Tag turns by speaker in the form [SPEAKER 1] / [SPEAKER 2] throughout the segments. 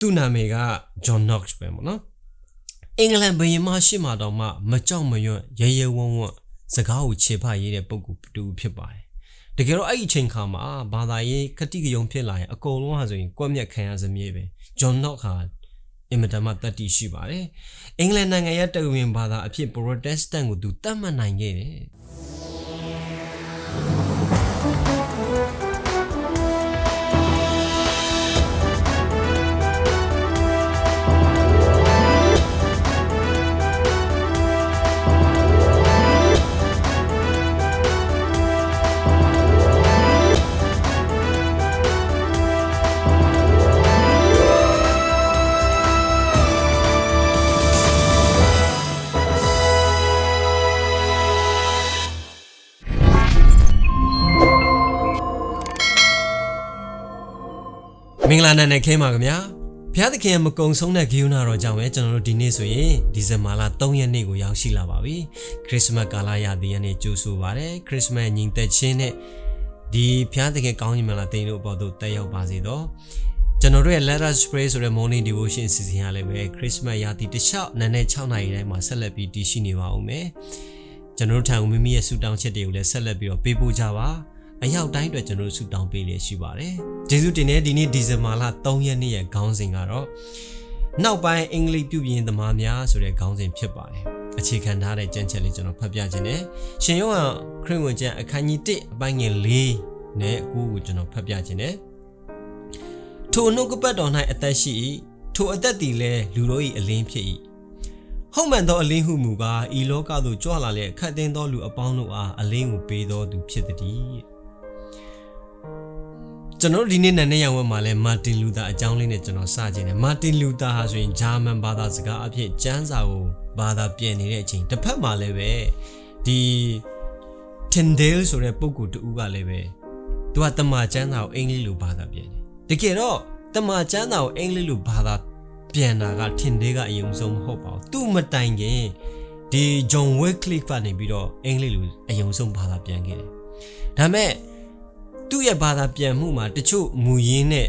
[SPEAKER 1] သူ့နာမည်က John Knox ပဲပေါ့နော်အင်္ဂလန်ဘုရင်မရှိမှတော့မှမကြောက်မရွံ့ရဲရဲဝံ့ဝံ့စကားကိုခြေဖရေးတဲ့ပုံကူတူဖြစ်ပါတယ်တကယ်တော့အဲ့ဒီအချိန်ခါမှာဘာသာရေးကတိကယုံဖြစ်လာရင်အကုန်လုံးဟာဆိုရင်ကွက်မြက်ခံရစမြဲပဲ John Knox ဟာအင်မတန်မှတတ်တည်ရှိပါတယ်အင်္ဂလန်နိုင်ငံရဲ့တဝင်ဘာသာအဖြစ် Protestant ကိုသူတတ်မှတ်နိုင်ခဲ့တယ် လာနံနဲ့ခင်းပါခင်ဗျာဘုရားသခင်ရဲ့မကုံဆုံးတဲ့ဂိူနာတော်ကြောင့်ပဲကျွန်တော်တို့ဒီနေ့ဆိုရင်ဒီဇင်ဘာလ3ရက်နေ့ကိုရောက်ရှိလာပါပြီခရစ်စမတ်ကာလရာသီရက်နေ့ကြိုဆိုပါရယ်ခရစ်စမတ်ညီသက်ချင်းနဲ့ဒီဘုရားသခင်ကောင်းကြီးမလားတိန်တို့အပေါ်သို့တက်ရောက်ပါစေတော့ကျွန်တော်တို့ရဲ့ Let us pray ဆိုတဲ့ morning devotion စီစဉ်ရလဲပဲခရစ်စမတ်ရာသီတစ်လျှောက်နံနက်6နာရီတိုင်းမှာဆက်လက်ပြီးတည်ရှိနေပါဦးမယ်ကျွန်တော်တို့ထံမိမိရဲ့ဆုတောင်းချက်တွေကိုလည်းဆက်လက်ပြီးတော့ပေးပို့ကြပါ အရောက်တိုင်းအတွက်ကျွန်တော်တို့ဆုတောင်းပေးလျက်ရှိပါတယ်။ကျေးဇူးတင်တဲ့ဒီနေ့ဒီဇင်ဘာလ3ရက်နေ့ရဲ့ခေါင်းစဉ်ကတော့နောက်ပိုင်းအင်္ဂလိပ်ပြုပြင်သမားများဆိုတဲ့ခေါင်းစဉ်ဖြစ်ပါတယ်။အခြေခံထားတဲ့ကြံချက်လေးကျွန်တော်ဖတ်ပြခြင်းနဲ့ရှင်ယောဟန်ခရစ်ဝင်ကျမ်းအခန်းကြီး1အပိုင်းငယ်၄နဲ့အခုကိုကျွန်တော်ဖတ်ပြခြင်းနဲ့ထိုနှုတ်ကပတ်တော်၌အသက်ရှိ၏ထိုအသက်သည်လည်းလူတို့၏အလင်းဖြစ်၏ဟုတ်မှန်သောအလင်းဟုမူကားဤလောကသို့ကြွလာလျက်ခတ်သိမ်းသောလူအပေါင်းတို့အားအလင်းကိုပေးသောသူဖြစ်သည် ကျွန်တော်ဒီနေ့နန်းနေရောင်ဝက်မှာလဲမာတင်လူသာအကြောင်းလေးနဲ့ကျွန်တော်စခြင်းတယ်မာတင်လူသာဟာဆိုရင်ဂျာမန်ဘာသာစကားအဖြစ်ကျမ်းစာကိုဘာသာပြန်နေတဲ့အချိန်တစ်ဖက်မှာလည်းပဲဒီ Tyndale ဆိုတဲ့ပုဂ္ဂိုလ်တူကလည်းပဲသူကတမန်ကျမ်းစာကိုအင်္ဂလိပ်လိုဘာသာပြန်တယ်တကယ်တော့တမန်ကျမ်းစာကိုအင်္ဂလိပ်လိုဘာသာပြန်တာက Tyndale ကအယုံဆုံးမဟုတ်ပါဘူးသူ့မတိုင်ခင်ဒီ John Wycliffe ကနေပြီးတော့အင်္ဂလိပ်လိုအယုံဆုံးဘာသာပြန်ခဲ့တယ်ဒါမဲ့ သူ့ရဲ့ဘာသာပြန်မှုမှာတချို့မူရင်းနဲ့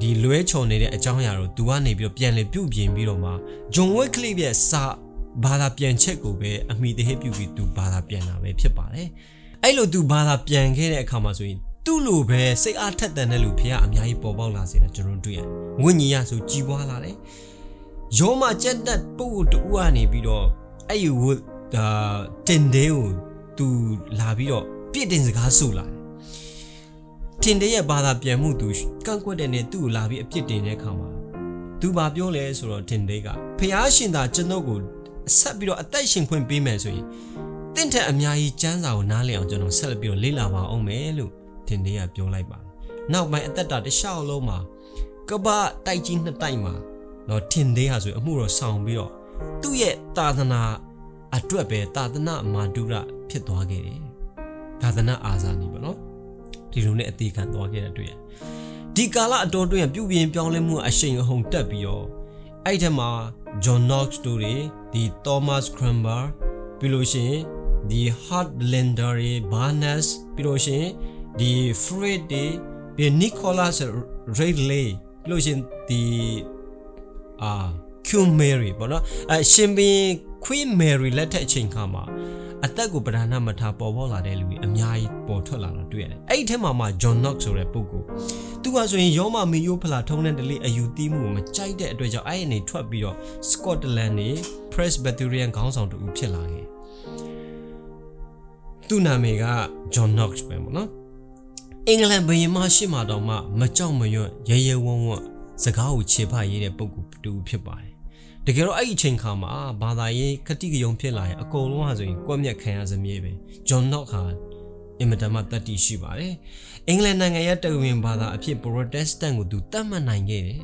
[SPEAKER 1] ဒီလွဲချော်နေတဲ့အကြောင်းအရာတို့သူကနေပြီးတော့ပြန်လေပြုတ်ပြင်ပြီးတော့မှဂျွန်ဝက်ခလစ်ရဲ့စာဘာသာပြန်ချက်ကိုပဲအမိတဟိပြုတ်ပြီးသူဘာသာပြန်တာပဲဖြစ်ပါတယ်အဲ့လိုသူဘာသာပြန်ခဲ့တဲ့အခါမှာဆိုရင်သူ့လိုပဲစိတ်အားထက်သန်တဲ့လူဖေကအများကြီးပေါ်ပေါက်လာစေတာကျွန်တော်တွေ့ရတယ်ဝိညာဉ်ရဆိုကြီးပွားလာတယ်ယောမကြက်တက်ပုတ်တူကနေပြီးတော့အဲ့ဒီဝဒါတင်တဲ့ကိုသူလာပြီးတော့ပြစ်တင်စကားဆိုလာတယ် တင်တဲ့ရဲ့ဘာသာပြန်မှုသူကန့်ကွက်တဲ့နဲ့သူ့ကိုလာပြီးအပြစ်တင်တဲ့အခါမှာသူဘာပြောလဲဆိုတော့တင်တဲ့ကဖះရှင်သာကျွန်ုပ်ကိုဆက်ပြီးတော့အသက်ရှင်ခွင့်ပေးမယ်ဆိုရင်တင့်ထက်အများကြီးစမ်းစာကိုနားလည်အောင်ကျွန်တော်ဆက်လက်ပြီးတော့လေ့လာပါအောင်မယ်လို့တင်တဲ့ကပြောလိုက်ပါတယ်။နောက်ပိုင်းအသက်တာတစ်လျှောက်လုံးမှာကပတိုက်ကြီးနှစ်တိုက်မှာတော့တင်တဲ့ဟာဆိုအမှုတော်ဆောင်ပြီးတော့သူ့ရဲ့သာသနာအတွက်ပဲသာသနာမာဒုရဖြစ်သွားခဲ့တယ်။သာသနာအာဇာနည်ပေါ့နော်။ ဒီလိုနဲ့အသေးခံသွားခဲ့တဲ့တွေ့ရဒီကာလအတော်တွင်ပြုပြင်ပြောင်းလဲမှုအရှိန်အဟုန်တက်ပြီးတော့အဲ့ထက်မှာ John Knox တို့တွေဒီ Thomas Crumber ပြီးလို့ရှိရင်ဒီ Hart Blender တွေ Barnes ပြီးလို့ရှိရင်ဒီ Fred တွေပြီး Nicholas Radley ပြီးလို့ရှိရင်ဒီအာ Q Mary ပေါ့နော်အရှင်ဘင်း Queen Mary လက်ထက်အချိန်ခါမှာ အသက်ကိုပဓာနမထားပေါ်ပေါက်လာတဲ့လူတွေအများကြီးပေါ်ထွက်လာတာတွေ့ရတယ်။အဲ့ဒီထဲမှာမှ John Knox ဆိုတဲ့ပုဂ္ဂိုလ်သူကဆိုရင်ယောမမီယိုဖလာထုံးတဲ့တလေးအယူတီးမှုကိုမကြိုက်တဲ့အတွက်ကြောင့်အဲ့ဒီနေထွက်ပြီးတော့ Scotland နေ Presbyterian ခေါင်းဆောင်တူဖြစ်လာခဲ့။သူ့နာမည်က John Knox ပဲပေါ့နော်။အင်္ဂလန်ဘုရင်မရှိမှတော့မှမကြောက်မရွံ့ရဲရဲဝံ့ဝံ့စကားကိုခြေဖရေးတဲ့ပုဂ္ဂိုလ်တူဖြစ်ပါတယ် တကယ်တော့အဲ့ဒီအချိန်ခါမှာဘာသာရေးခတိကယုံဖြစ်လာရင်အကုန်လုံးဟာဆိုရင်ကွက်မြက်ခံရစမြဲပဲဂျွန်နော့ခါအင်မတန်မှတတ်တည်ရှိပါတယ်အင်္ဂလန်နိုင်ငံရဲ့တဝင်ဘာသာအဖြစ် Protestant ကိုသူတတ်မှတ်နိုင်ခဲ့တယ်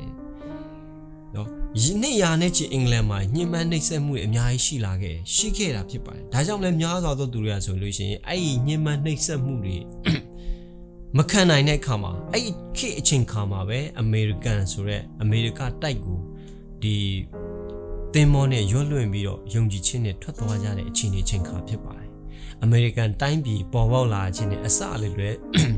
[SPEAKER 1] နော်ယနေ့ရာနဲ့ချီအင်္ဂလန်မှာညှဉ်းပန်းနှိပ်စက်မှုတွေအများကြီးရှိလာခဲ့ရှိခဲ့တာဖြစ်ပါတယ်ဒါကြောင့်လည်းများစွာသောသူတွေကဆိုလို့ရှိရင်အဲ့ဒီညှဉ်းပန်းနှိပ်စက်မှုတွေမခံနိုင်တဲ့အခါမှာအဲ့ဒီခေတ်အချိန်ခါမှာပဲအမေရိကန်ဆိုရက်အမေရိကတိုက်ကိုဒီ သင်္ဘောနဲ့ရွတ်လွင့်ပြီးတော့ယုံကြည်ခြင်းနဲ့ထွက်သွားကြတဲ့အခြေအနေချိန်ခါဖြစ်ပါတယ်။ American တိုင်းပြည်ပေါ်ပေါက်လာခြင်းနဲ့အစလေးလွဲ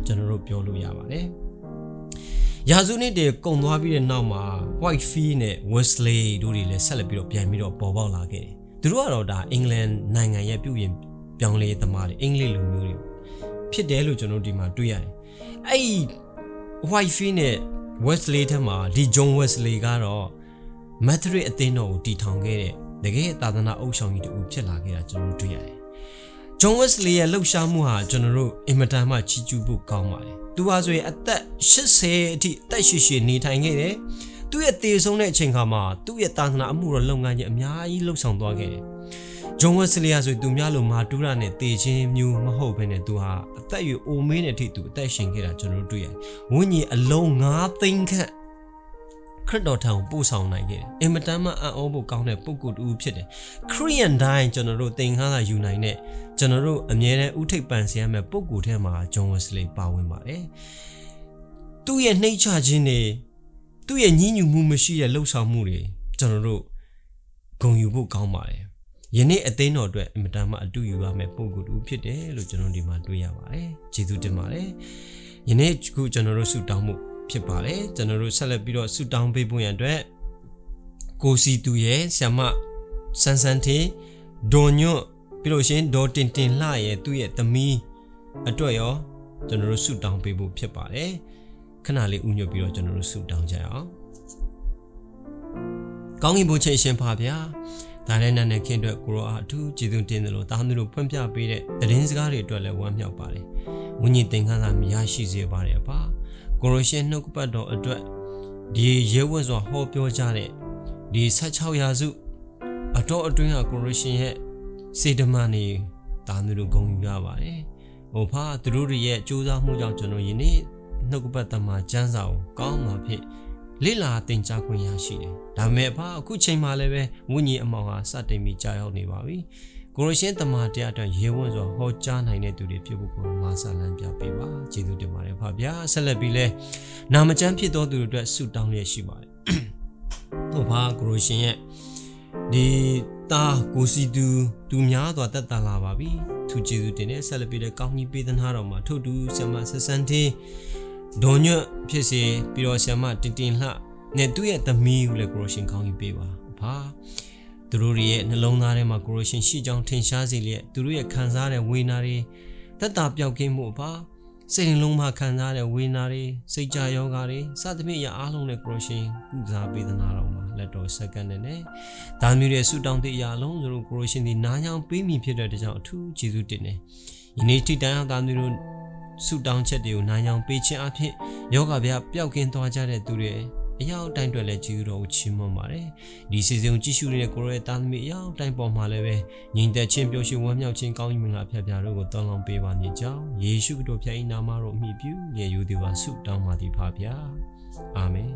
[SPEAKER 1] ကျွန်တော်တို့ပြောလို့ရပါတယ်။ရာစုနှစ်တွေကုန်သွားပြီးတဲ့နောက်မှာ White Fee နဲ့ Wesley တို့တွေလည်းဆက်လက်ပြီးတော့ပြန်ပြီးတော့ပေါ်ပေါက်လာခဲ့တယ်သူတို့ကတော့ဒါအင်္ဂလန်နိုင်ငံရဲ့ပြုရင်ပြောင်းလဲသမားတွေအင်္ဂလိပ်လူမျိုးတွေဖြစ်တယ်လို့ကျွန်တော်တို့ဒီမှာတွေ့ရတယ်အဲ့ White Fee နဲ့ Wesley ထက်မှာဒီ John Wesley ကတော့ Methodist အသင်းတော်ကိုတည်ထောင်ခဲ့တဲ့တကယ်သာသနာအုပ်ဆောင်ကြီးတူဖြစ်လာခဲ့တာကျွန်တော်တို့တွေ့ရတယ်။ John Wesley ရဲ့လှုပ်ရှားမှုဟာကျွန်တော်တို့အင်မတန်မှချီးကျူးဖို့ကောင်းပါတယ်။သူဟာဆိုရင်အသက်80အထိအသက်ရှည်ရှည်နေထိုင်ခဲ့တယ်။သူ့ရဲ့တည်ဆုံးတဲ့အချိန်ခါမှာသူ့ရဲ့သာသနာအမှုတော်လုပ်ငန်းကြီးအများကြီးလှုပ်ဆောင်သွားခဲ့တယ်။ John Wesley ဟာဆိုသူများလိုမာတူရာနဲ့တည်ခြင်းမျိုးမဟုတ်ဘဲနဲ့သူဟာအသက်အရွယ်အိုမင်းတဲ့အထိသူအသက်ရှင်ခဲ့တာကျွန်တော်တို့တွေ့ရတယ်။ဝိညာဉ်အလုံး9သိန်းခန့် ခရစ်တော်ထံကိုပို့ဆောင်နိုင်ခဲ့တယ်။အင်မတန်မှအံ့ဩဖို့ကောင်းတဲ့ပုဂ္ဂိုလ်တူဖြစ်တယ်။ခရိယန်တိုင်းကျွန်တော်တို့သင်္ခါရယူနိုင်တဲ့ကျွန်တော်တို့အမြဲတမ်းဥထိပ်ပန်ဆရမယ့်ပုဂ္ဂိုလ်ထဲမှာဂျွန်ဝက်စလီပါဝင်ပါတယ်။သူ့ရဲ့နှိမ့်ချခြင်းတွေသူ့ရဲ့ညှဉ်းညူမှုမရှိတဲ့လှုပ်ဆောင်မှုတွေကျွန်တော်တို့ဂုဏ်ယူဖို့ကောင်းပါတယ်။ယနေ့အသိတော်အတွက်အင်မတန်မှအတူယူရမယ့်ပုဂ္ဂိုလ်တူဖြစ်တယ်လို့ကျွန်တော်ဒီမှာတွေ့ရပါတယ်။ကျေးဇူးတင်ပါတယ်။ယနေ့ခုကျွန်တော်တို့ဆုတောင်းမှု ဖြစ်ပါတယ်ကျွန်တော်တို့ဆက်လက်ပြီးတော့ဆုတောင်းပေးဖို့ရန်အတွက်ကိုစီတူရဲ့ဆ iam ဆန်းဆန်းသေးဒေါ်ညွတ်ပြီးလို့ရှင်ဒေါ်တင်တင်လှရဲ့သူ့ရဲ့သမီးအတွက်ရောကျွန်တော်တို့ဆုတောင်းပေးဖို့ဖြစ်ပါတယ်ခဏလေးဥညွတ်ပြီးတော့ကျွန်တော်တို့ဆုတောင်းကြရအောင်ကောင်းကင်ဘုရားရှင်ဖာဗျာဒါနဲ့နာနဲ့ခင်အတွက်ကိုရောအထူးကျေးဇူးတင်တယ်လို့တာဟန်တို့ဖွင့်ပြပေးတဲ့သတင်းစကားတွေအတွက်လည်းဝမ်းမြောက်ပါတယ်ဝိညာဉ်သင်္ခါရမြရရှိစေပါတယ်အပါ ကိုရိုရှင်နှုတ်ကပတ်တော်အတွက်ဒီရဲဝတ်စွာဟောပြောကြတဲ့ဒီ16ရာစုအတော်အတွင်းကကိုရိုရှင်ရဲ့စေတမန်နေတာမျိုးတို့ဂုဏ်ယူရပါတယ်။ဟိုဖာသူတို့ရဲ့စူးစမ်းမှုကြောင့်ကျွန်တော်ယနေ့နှုတ်ကပတ်တမကျမ်းစာကိုကောင်းမှာဖြစ်လိလာတင်ကြားခွင့်ရရှိတယ်။ဒါပေမဲ့အဖအခုချိန်မှလည်းပဲဝိညာဉ်အမောင်ဟာစတင်ပြီးကြာရောက်နေပါပြီ။ ကိုရရှင်တမန်တရားအတွက်ရေဝံ့စွာဟောကြားနိုင်တဲ့သူတွေဖြစ်ဖို့ကိုမာစာလန်ပြပေးပါကျေးဇူးတင်ပါတယ်ဖဗျာဆက်လက်ပြီးလဲနာမကျမ်းဖြစ်သောသူတွေအတွက်ဆုတောင်းလျက်ရှိပါတယ်ဟုတ်ပါကိုရရှင်ရဲ့ဒီတာကိုစီသူသူများစွာတက်တာလာပါပြီသူကျေးဇူးတင်တယ်ဆက်လက်ပြီးလဲကောင်းကြီးပေးသနာတော်မှာထို့တူဆမဆက်ဆန်းသေးဒေါ်ညွတ်ဖြစ်စေပြီးတော့ဆမတင်တင်လှနဲ့သူ့ရဲ့သမီးကိုလည်းကိုရရှင်ကောင်းကြီးပေးပါဘာ သူတို့ရဲ့နှလုံးသားထဲမှာကိုရိုရှင်ရှိကြောင်းထင်ရှားစေလျက်သူတို့ရဲ့ခံစားတဲ့ဝေနာတွေတက်တာပြောက်ကင်းမှုပါစိတ်နှလုံးမှာခံစားတဲ့ဝေနာတွေစိတ်ကြယောဂါတွေစသဖြင့်ရအားလုံးနဲ့ကိုရိုရှင်ကုစားပေးသနာတော်မှာလက်တော်စက္ကန့်နဲ့နဲ့ဒါမျိုးရဲ့ဆုတောင်းတဲ့အရာလုံးသူတို့ကိုရိုရှင်ဒီနားညောင်းပေးမိဖြစ်တဲ့ကြောင့်အထူးကျေးဇူးတင်တယ်ယနေ့ထိတိုင်အောင်ဒါမျိုးတို့ဆုတောင်းချက်တွေကိုနားညောင်းပေးခြင်းအဖြစ်ယောဂဗျာပျောက်ကင်းသွားကြတဲ့သူတွေ အရောက်တိုင်းအတွက်လည်းကျေးဇူးတော်ကိုချီးမွမ်းပါတယ်ဒီစီစဉ်ကိုကြည့်ရှုနေတဲ့ကိုရဲသားသမီးအရောက်တိုင်းပေါ်မှာလည်းပဲညီသက်ချင်းပျော်ရွှင်ဝမ်းမြောက်ခြင်းကောင်းကြီးမင်္ဂလာဖျက်ပြတို့ကိုတောင်းလောင်းပေးပါမည်ကြောင်းယေရှုခရစ်တော်ဖျား၏နာမတော်အမိပြုရေယူသည်ပါဆုတောင်းပါသည်ဖပါဗျာအာမင်